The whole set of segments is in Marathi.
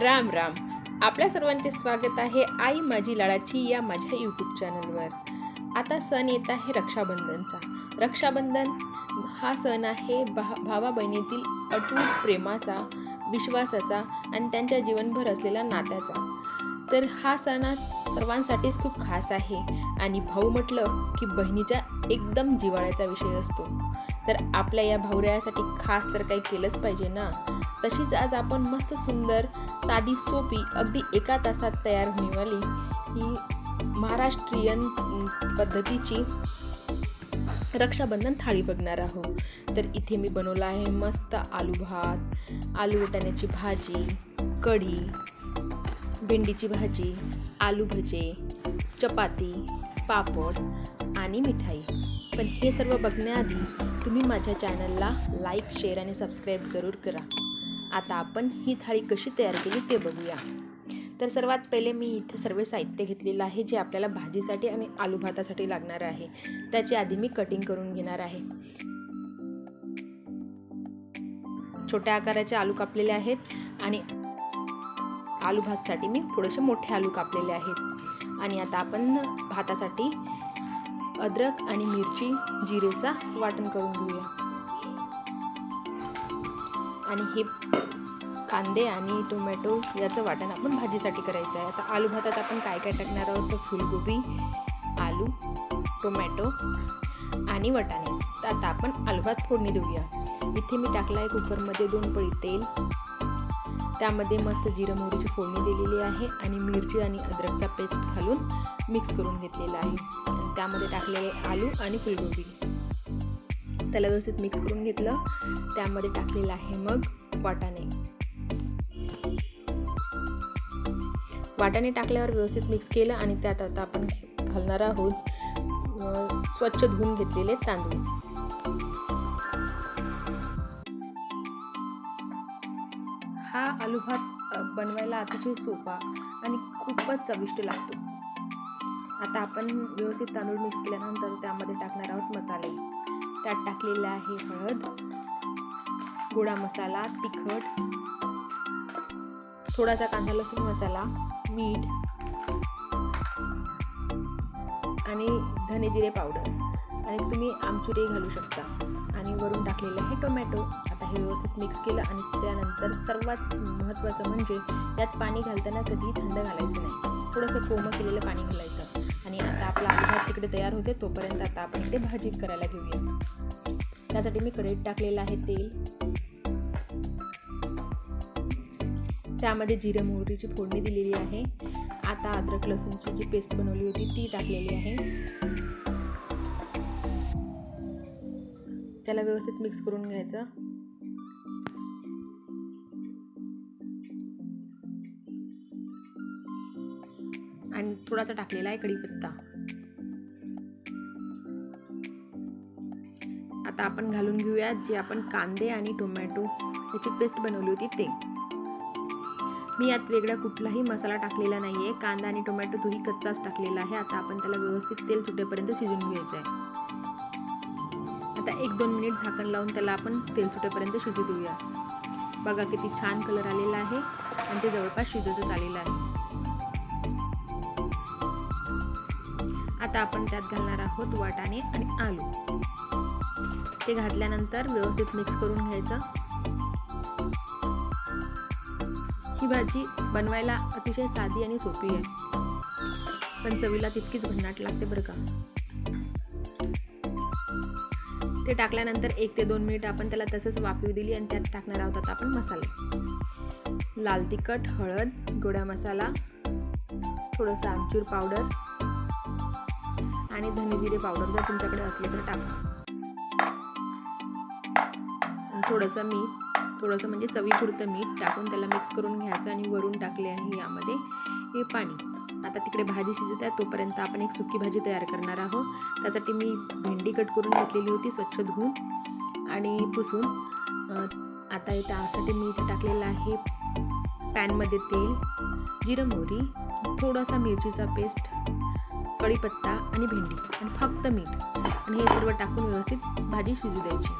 राम राम. आपल्या सर्वांचे स्वागत आहे आई माझी लाडाची या माझ्या यूट्यूब चॅनलवर आता सण येत आहे रक्षाबंधनचा. रक्षाबंधन हा सण आहे भा भावा बहिणीतील अटूट प्रेमाचा विश्वासाचा आणि त्यांच्या जीवनभर असलेला नात्याचा. तर हा सण सर्वांसाठीच खूप खास आहे आणि भाऊ म्हटलं की बहिणीचा एकदम जिवाळ्याचा विषय असतो. तर आपल्या या भावऱ्यासाठी खास तर काही केलंच पाहिजे ना. तशीच आज आपण मस्त सुंदर साधी सोपी अगदी एका तासात तयार होण्यावाली ही महाराष्ट्रीयन पद्धतीची रक्षाबंधन थाळी बघणार आहोत. तर इथे मी बनवला आहे मस्त आलू भात आलू वटाण्याची भाजी कढी भेंडीची भाजी आलू भजे चपाती पापड आणि मिठाई. पण हे सर्व बघण्याआधी तुम्ही माझ्या चॅनलला लाईक शेअर आणि सबस्क्राईब जरूर करा. आता आपण ही थाळी कशी तयार केली ते बघूया. तर सर्वात पहिले मी इथे सर्व साहित्य घेतलेलं आहे जे आपल्याला भाजीसाठी आणि आलू भातासाठी लागणार आहे. त्याची आधी मी कटिंग करून घेणार आहे. छोट्या आकाराचे आलू कापलेले आहेत आणि आलू भातसाठी मी थोडेसे मोठे आलू कापलेले आहेत. आणि आता आपण भातासाठी अद्रक आणि मिरची जिरेचा वाटण करून घेऊया. आणि हे कांदे आणि टोमॅटो याचं वाटण आपण भाजीसाठी करायचं आहे. आता आलू भातात आपण काय काय टाकणार आहोत? तर फुलगोबी आलू टोमॅटो आणि वटाणे. तर आता आपण आलू भात फोडणी देऊया. इथे मी टाकला आहे कुकरमध्ये दोन पळी तेल त्यामध्ये मस्त जिरं मोहरीची फोडणी दिलेली आहे आणि मिरची आणि अद्रकचा पेस्ट घालून मिक्स करून घेतलेला आहे. त्यामध्ये टाकलेले आलू आणि फुलगोबी. त्याला व्यवस्थित मिक्स करून घेतलं. त्यामध्ये टाकलेलं आहे मग वाटाणे. वाटाणे टाकल्यावर व्यवस्थित मिक्स केलं आणि त्यात आता आपण घालणार आहोत स्वच्छ धुवून घेतलेले तांदूळ. आलू भात बनवायला अतिशय सोपा आणि खूपच चविष्ट लागतो. आता आपण व्यवस्थित तांदूळ मिक्स केल्यानंतर त्यामध्ये टाकणार आहोत मसाले. त्यात टाकलेले आहे हळद गोडा मसाला तिखट थोडासा कांदा लसूण मसाला मीठ आणि धने जिरे पावडर. आणि तुम्ही आमचुरे घालू शकता. आणि वरून टाकलेले आहे टोमॅटो. आता हे व्यवस्थित मिक्स केलं आणि त्यानंतर सर्वात महत्त्वाचं म्हणजे यात पाणी घालताना कधीही थंड घालायचं नाही. थोडंसं कोमं केलेलं पाणी घालायचं. आणि आता आपला आलू भात तिकडे तयार होते तोपर्यंत आता आपण ते भाजी करायला घेऊया. त्यासाठी मी कढईत टाकलेलं आहे तेल. त्यामध्ये जिरे मोहरीची फोडणी दिलेली आहे. आता अद्रक लसूणची जी पेस्ट बनवली होती ती टाकलेली आहे. त्याला व्यवस्थित मिक्स करून घ्यायचं. थोडासा टाकलेला आहे कढीपत्ता. आता आपण घालून घेऊया जे आपण कांदे आणि टोमॅटो याची पेस्ट बनवली होती ते. मी यात वेगळा कुठलाही मसाला टाकलेला नाही आहे कांदा आणि टोमॅटो तोही कच्चाच टाकलेला आहे. आता आपण त्याला व्यवस्थित तेल सुटेपर्यंत शिजून घ्यायचं आहे आता एक दोन मिनिट झाकण लावून त्याला आपण तेल सुटेपर्यंत शिजू देऊया. बघा किती छान कलर आलेला आहे आणि ते जवळपास शिजतच आलेलं आहे. आता आपण त्यात घालणार आहोत वाटाणे आणि आलू. ते घातल्यानंतर व्यवस्थित मिक्स करून घ्यायचं. ही भाजी बनवायला अतिशय साधी आणि सोपी आहे. पण चवीला तितकीच भन्नाट लागते बरं का. ते टाकल्यानंतर एक ते दोन मिनिट आपण त्याला तसंच वापरू दिली आणि त्यात टाकणार आहोत आता आपण मसाले. लाल तिखट हळद गोडा मसाला थोडंसं आमचूर पावडर आणि धनेजिरे पावडर जर तुमच्याकडे असले तर टाका. थोडंसं मीठ थोडंसं म्हणजे चवीपुरतं मीठ टाकून त्याला मिक्स करून घ्यायचं आणि वरून टाकले आहे यामध्ये हे पाणी. आता तिकडे भाजी शिजत आहे तोपर्यंत आपण एक सुकी भाजी तयार करणार आहोत. त्यासाठी मी भेंडी कट करून घेतलेली होती स्वच्छ धुवून आणि पुसून. आता त्यासाठी मी इथे टाकलेलं आहे पॅनमध्ये तेल जिरं मोहरी थोडासा मिरचीचा पेस्ट कढीपत्ता आणि भेंडी आणि फक्त मीठ. आणि हे सर्व टाकून व्यवस्थित भाजी शिजू द्यायची.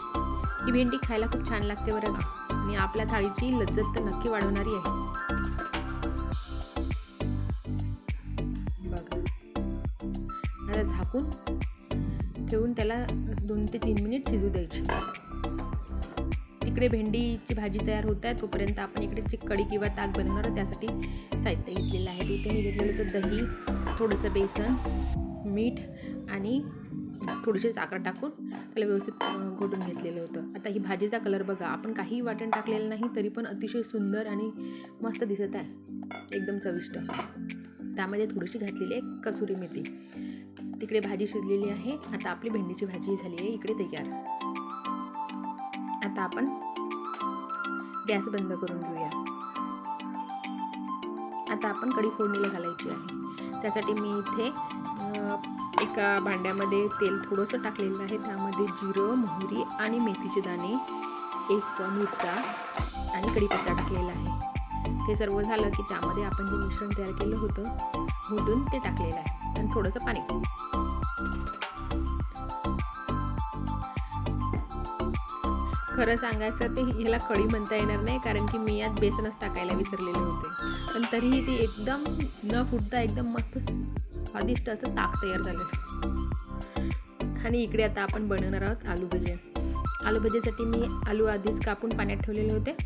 ही भेंडी खायला खूप छान लागते बरं का? आणि आपल्या थाळीची लज्जत तर नक्की वाढवणारी आहे. बघा. झाकून ठेवून त्याला दोन ते तीन मिनिट शिजू द्यायची. इकडे भेंडीची भाजी तयार होत आहे तोपर्यंत आपण इकडे जी कढी किंवा ताक बनवणार त्यासाठी साहित्य घेतलेलं आहे. तिथे मी घेतलेलं तर दही थोडंसं बेसन मीठ आणि थोडीशी साखर टाकून त्याला व्यवस्थित घोटून घेतलेलं होतं. आता ही भाजीचा कलर बघा. आपण काही वाटण टाकलेलं नाही तरी पण अतिशय सुंदर आणि मस्त दिसत आहे. एकदम चविष्ट. त्यामध्ये थोडीशी घातलेली आहे कसुरी मेथी. तिकडे भाजी शिजलेली आहे. आता आपली भेंडीची भाजी झाली आहे. इकडे तयार आता आपण गॅस बंद करून घेऊया. आता आपण कढी फोडणीला घालायची आहे. त्यासाठी मी इथे एका भांड्यामध्ये तेल थोडंसं टाकलेलं आहे. त्यामध्ये जिरं मोहरी आणि मेथीचे दाणे एक मिरचा आणि कढीपत्ता टाकलेला आहे. ते सर्व झालं की त्यामध्ये आपण जे मिश्रण तयार केलं होतं मोडून ते टाकलेलं आहे. आणि थोडंसं पाणी. खरं सांगायचं ते ह्याला कढी म्हणता येणार नाही कारण की मी यात बेसनच टाकायला विसरलेले होते. पण तरीही ते एकदम न फुटता एकदम मस्त स्वादिष्ट असं ताक तयार झालं. आणि इकडे आता आपण बनवणार आहोत आलू भजे. आलू भजेसाठी मी आलू आधीच कापून पाण्यात ठेवलेले होते.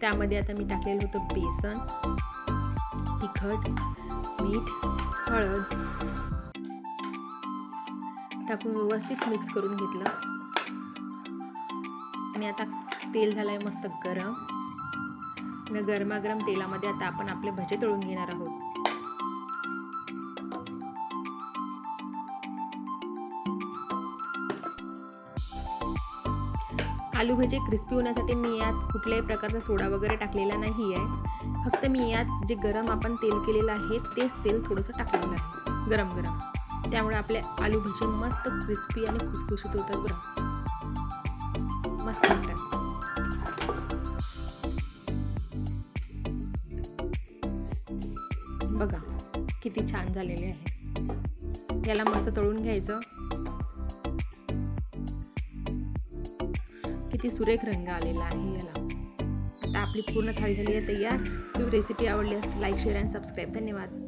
त्यामध्ये आता मी टाकलेलं होतं बेसन तिखट मीठ हळद. टाकून व्यवस्थित मिक्स करून घेतलं. आणि आता तेल झालंय मस्त गरम. गरमागरम तेलामध्ये आता आपण आपले भजे तळून घेणार आहोत. आलू भजे क्रिस्पी होण्यासाठी मी यात कुठल्याही प्रकारचा सोडा वगैरे टाकलेला नाही आहे फक्त मी यात जे गरम आपण तेल केलेलं आहे तेच तेल थोडंसं टाकलेलं आहे. गरम गरम त्यामुळे आपले आलू भजे मस्त क्रिस्पी आणि खुसखुशीत होतात बरं. मस्त वाटतात बघा किती छान झालेले आहे. याला मस्त तळून घ्यायचं. किती सुरेख रंग आलेला आहे याला. आता आपली पूर्ण थाळी झाली आहे तयार. ही रेसिपी आवडली असते लाईक शेअर अँड सबस्क्राईब धन्यवाद.